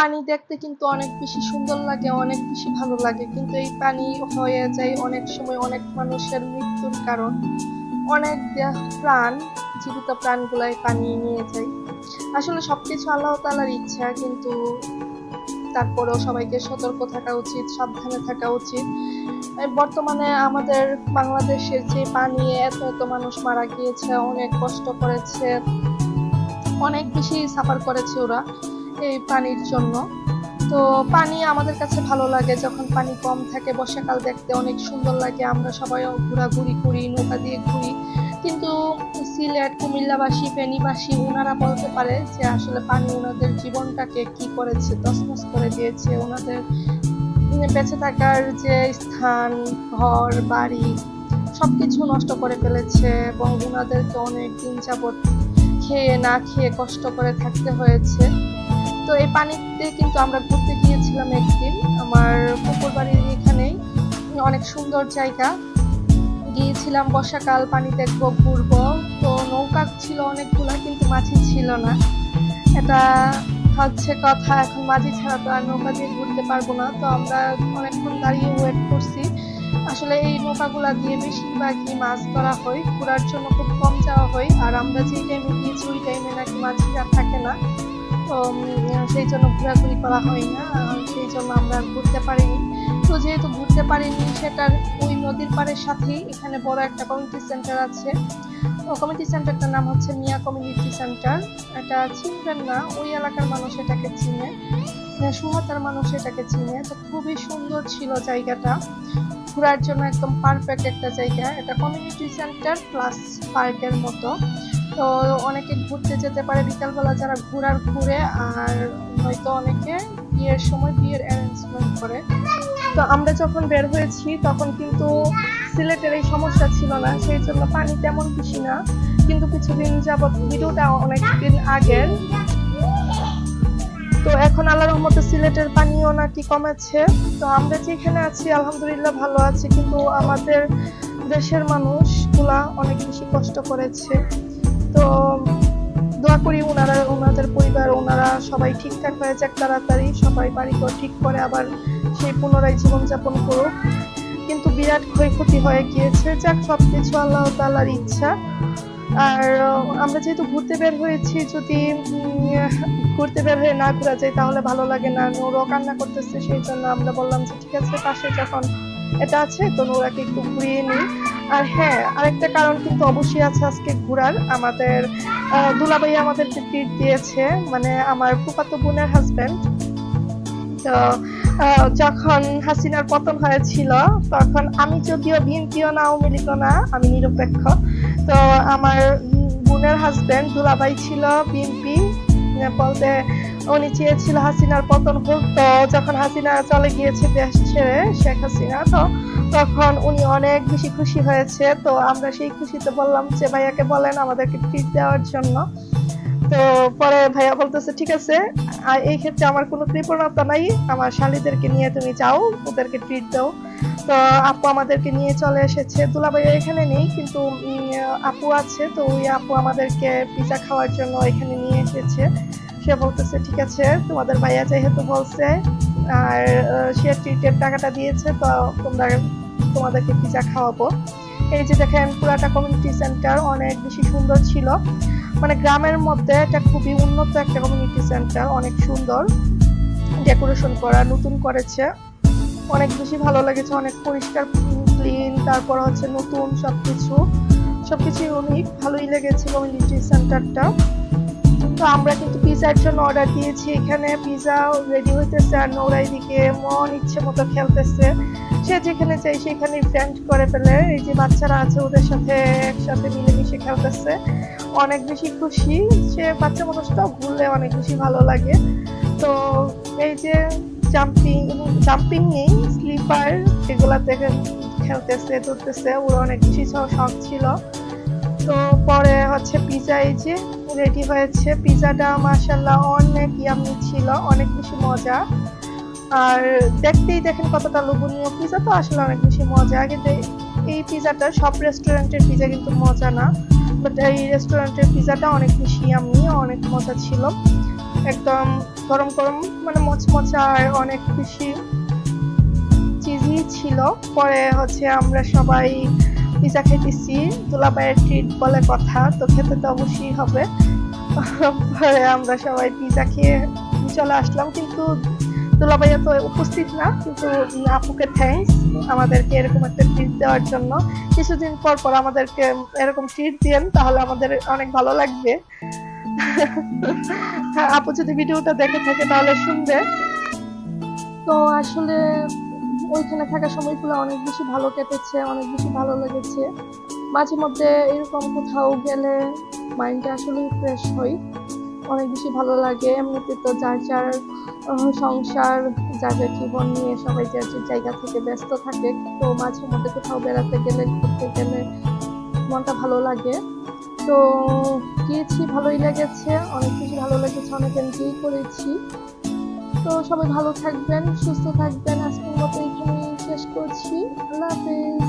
পানি দেখতে কিন্তু অনেক বেশি সুন্দর লাগে, অনেক বেশি ভালো লাগে। কিন্তু এই পানি হয়ে যায় অনেক সময় অনেক মানুষের মৃত্যুর কারণ। অনেক প্রাণ, জীবিত প্রাণগুলাই পানি নিয়ে যায়। আসলে সবকিছু আল্লাহ তালার ইচ্ছা, কিন্তু তারপরেও সবাইকে সতর্ক থাকা উচিত, সাবধানে থাকা উচিত। বর্তমানে আমাদের বাংলাদেশের যে পানি, এত এত মানুষ মারা গিয়েছে, অনেক কষ্ট করেছে, অনেক বেশি সাফার করেছে ওরা। এই পানির জন্য। তো পানি আমাদের কাছে ভালো লাগে, যখন পানি কম থাকে, বর্ষাকাল দেখতে অনেক সুন্দর লাগে, আমরা সবাই ঘোরাঘুরি করি, নৌকা দিয়ে ঘুরি। কিন্তু সিলেট, কুমিল্লাবাসী, ফেনীবাসী, ওনারা বলতে পারে যে আসলে পানি ওনাদের জীবনটাকে কি করেছে, তছনছ করে দিয়েছে। ওনাদের বেঁচে থাকার যে স্থান, ঘর, বাড়ি সব কিছু নষ্ট করে ফেলেছে এবং ওনাদেরকে অনেক দিন যাবৎ খেয়ে না খেয়ে কষ্ট করে থাকতে হয়েছে। তো এই পানিতে কিন্তু আমরা ঘুরতে গিয়েছিলাম একদিন। আমার পুকুর বাড়ির এখানেই অনেক সুন্দর জায়গা। গিয়েছিলাম বর্ষাকাল, পানি দেখব, ঘুরবো। তো নৌকা ছিল অনেকগুলো, কিন্তু মাঝি ছিল না। এটা হচ্ছে কথা, এখন মাঝি ছাড়া তো আর নৌকা দিয়ে ঘুরতে পারব না। তো আমরা অনেকক্ষণ দাঁড়িয়ে ওয়েট করছি। আসলে এই নৌকাগুলা দিয়ে বেশিরভাগই মাছ ধরা হয়। ঘোরার জন্য খুব কম যাওয়া হয়। আর আমরা যে টাইমে গিয়েছি, ওই টাইমে নাকি মাঝিরা থাকে না। তো সেই জন্য ঘোরাঘুরি করা হয় না সেই জন্য আমরা ঘুরতে পারিনি। তো যেহেতু ঘুরতে পারিনি সেটার ওই নদীর পাড়ের সাথেই এখানে বড় একটা কমিউনিটি সেন্টার আছে। ও কমিউনিটি সেন্টারটার নাম হচ্ছে মিয়া কমিউনিটি সেন্টার এটা চিনবেন না ওই এলাকার মানুষ এটাকে চিনে। আহ, সুহাতার মানুষ এটাকে চিনে। তো খুবই সুন্দর ছিল জায়গাটা। ঘোরার জন্য একদম পারফেক্ট একটা জায়গা। এটা কমিউনিটি সেন্টার প্লাস পার্কের মতো। তো অনেকে ঘুরতে যেতে পারে বিকালবেলা যারা ঘোরার ঘুরে, আর হয়তো অনেকে বিয়ের সময় বিয়ের অ্যারেঞ্জমেন্ট করে। তো আমরা যখন বের হয়েছি, তখন কিন্তু সিলেটের এই সমস্যা ছিল না, সেই জন্য পানি তেমন বেশি না। কিন্তু কিছুদিন যাবৎ ভিডিওটা অনেকদিন আগের। তো এখন আল্লাহ রহমতে সিলেটের পানিও নাকি কমেছে। তো আমরা যেখানে আছি, আলহামদুলিল্লাহ ভালো আছি। কিন্তু আমাদের দেশের মানুষগুলা অনেক বেশি কষ্ট করেছে। তো দোয়া করি ওনারা ওনাদের পরিবার ওনারা সবাই ঠিকঠাক হয়ে যাক তাড়াতাড়ি, সবাই বাড়িঘর ঠিক করে আবার সেই পুনরায় জীবনযাপন করুক। কিন্তু বিরাট ক্ষয়ক্ষতি হয়ে গিয়েছে, যাক সব কিছু আল্লাহ তাআলার ইচ্ছা। আর আমরা যেহেতু ঘুরতে বের হয়েছি, যদি ঘুরতে বের হয়ে না ঘোরা যায় তাহলে ভালো লাগে না। নোরও কান্না করতেছে, সেই জন্য আমরা বললাম যে ঠিক আছে, পাশে যখন এটা আছে তো নোরাকে একটু ঘুরিয়ে নিই। আর হ্যাঁ আরেকটা কারণ কিন্তু অবশ্যই আছে আজকে ঘোরার। আমাদের আহ, দুলাভাই আমাদেরকে ট্রিট দিয়েছে মানে আমার ফুফাতো বোনের হাজবেন্ড তো যখন হাসিনার পতন হয়েছিল তখন আমি যদিও বিএনপিও না লীগও না আমি নিরপেক্ষ। তো আমার বোনের হাজবেন্ড দুলাভাই ছিল বিএনপি বলতে উনি চেয়েছিল হাসিনার পতন হোক। তো যখন হাসিনা চলে গিয়েছে দেশ ছেড়ে শেখ হাসিনা তো তখন উনি অনেক বেশি খুশি হয়েছে। তো আমরা সেই খুশিতে বললাম যে, ভাইয়াকে বলেন আমাদেরকে ট্রিট দেওয়ার জন্য। তো পরে ভাইয়া বলতেছে, ঠিক আছে এই ক্ষেত্রে আমার কোনো কৃপণতা নাই। আমার শালীদেরকে নিয়ে তুমি যাও, ওদেরকে ট্রিট দাও। তো আপু আমাদেরকে নিয়ে চলে এসেছে। দুলাভাই এখানে নেই, কিন্তু আপু আছে। তো ওই আপু আমাদেরকে পিজা খাওয়ার জন্য এখানে নিয়ে এসেছে। সে বলতেছে, ঠিক আছে, তোমাদের ভাইয়া যেহেতু বলছে, আর সে ট্রিটের টাকাটা দিয়েছে, তো তোমরা তোমাদেরকে পিজা খাওয়াবো। এই যে দেখেন, পুরাটা কমিউনিটি সেন্টার অনেক বেশি সুন্দর ছিল। মানে গ্রামের মধ্যে এটা খুবই উন্নত একটা কমিউনিটি সেন্টার অনেক সুন্দর। ডেকোরেশন করা, নতুন করেছে। অনেক বেশি ভালো লেগেছে, অনেক পরিষ্কার ক্লিন তারপর হচ্ছে নতুন সব সবকিছু। সবকিছু ইউনিক ভালোই লেগেছে কমিউনিটি সেন্টারটা তো আমরা কিন্তু পিজার জন্য অর্ডার দিয়েছি। এখানে পিজা রেডি হইতেছে আর নোরা এদিকে মন ইচ্ছে মতো খেলতেছে। সে যেখানে চাই সেখানে ফ্রেন্ড করে ফেলে। এই যে বাচ্চারা আছে, ওদের সাথে একসাথে মিলেমিশে খেলতেছে। অনেক বেশি খুশি। সে বাচ্চা মানুষটাও ঘুরলে অনেক বেশি ভালো লাগে। তো এই যে জাম্পিং জাম্পিং নেই স্লিপার এগুলা থেকে খেলতেছে, ধরতেছে। ওর অনেক বেশি শখ ছিল। তো পরে হচ্ছে পিজা এই যে রেডি হয়েছে। পিজাটা মাশাল্লাহ অনেক ইয়ামি ছিল, অনেক বেশি মজা। আর দেখতেই দেখেন কতটা লোভনীয়। পিজা তো আসলে অনেক বেশি মজা, কিন্তু এই পিজাটা সব রেস্টুরেন্টের পিজা কিন্তু মজা না। বাট এই রেস্টুরেন্টের পিজাটা অনেক বেশি ইয়ামি অনেক মজা ছিল। একদম গরম গরম মানে মচমচা আর অনেক বেশি চিজি ছিল। পরে হচ্ছে আমরা সবাই পিজা খেতেছি দুলাবাইয়ের ট্রিট বলে কথা, তো খেতে তো অবশ্যই হবে। পরে আমরা সবাই পিজা খেয়ে চলে আসলাম, কিন্তু দুলাভাইয়া তো উপস্থিত না, কিন্তু আপুকে থ্যাঙ্কস আমাদেরকে এরকম একটা ট্রিট দেওয়ার জন্য। কিছুদিন পর পর আমাদেরকে এরকম ট্রিট দিয়েন, তাহলে আমাদের অনেক ভালো লাগবে। আপু যদি ভিডিওটা দেখে থাকে, তাহলে শুনবে। তো আসলে ওইখানে থাকার সময়গুলো অনেক বেশি ভালো কেটেছে, অনেক বেশি ভালো লেগেছে। মাঝে মধ্যে এরকম কোথাও গেলে মাইন্ডটা আসলে ফ্রেশ হয়। অনেক বেশি ভালো লাগে। এমনিতে তো যার যার সংসার, যার যার জীবন নিয়ে সবাই যার যার জায়গা থেকে ব্যস্ত থাকে, তো মাঝে মধ্যে কোথাও বেড়াতে গেলে, ঘুরতে গেলে মনটা ভালো লাগে। তো গিয়েছি, ভালোই লেগেছে, অনেক বেশি ভালো লেগেছে, অনেক এনজয় করেছি। তো সবাই ভালো থাকবেন সুস্থ থাকবেন। আজকের মতো এখানে শেষ করছি। আল্লাহ হাফেজ।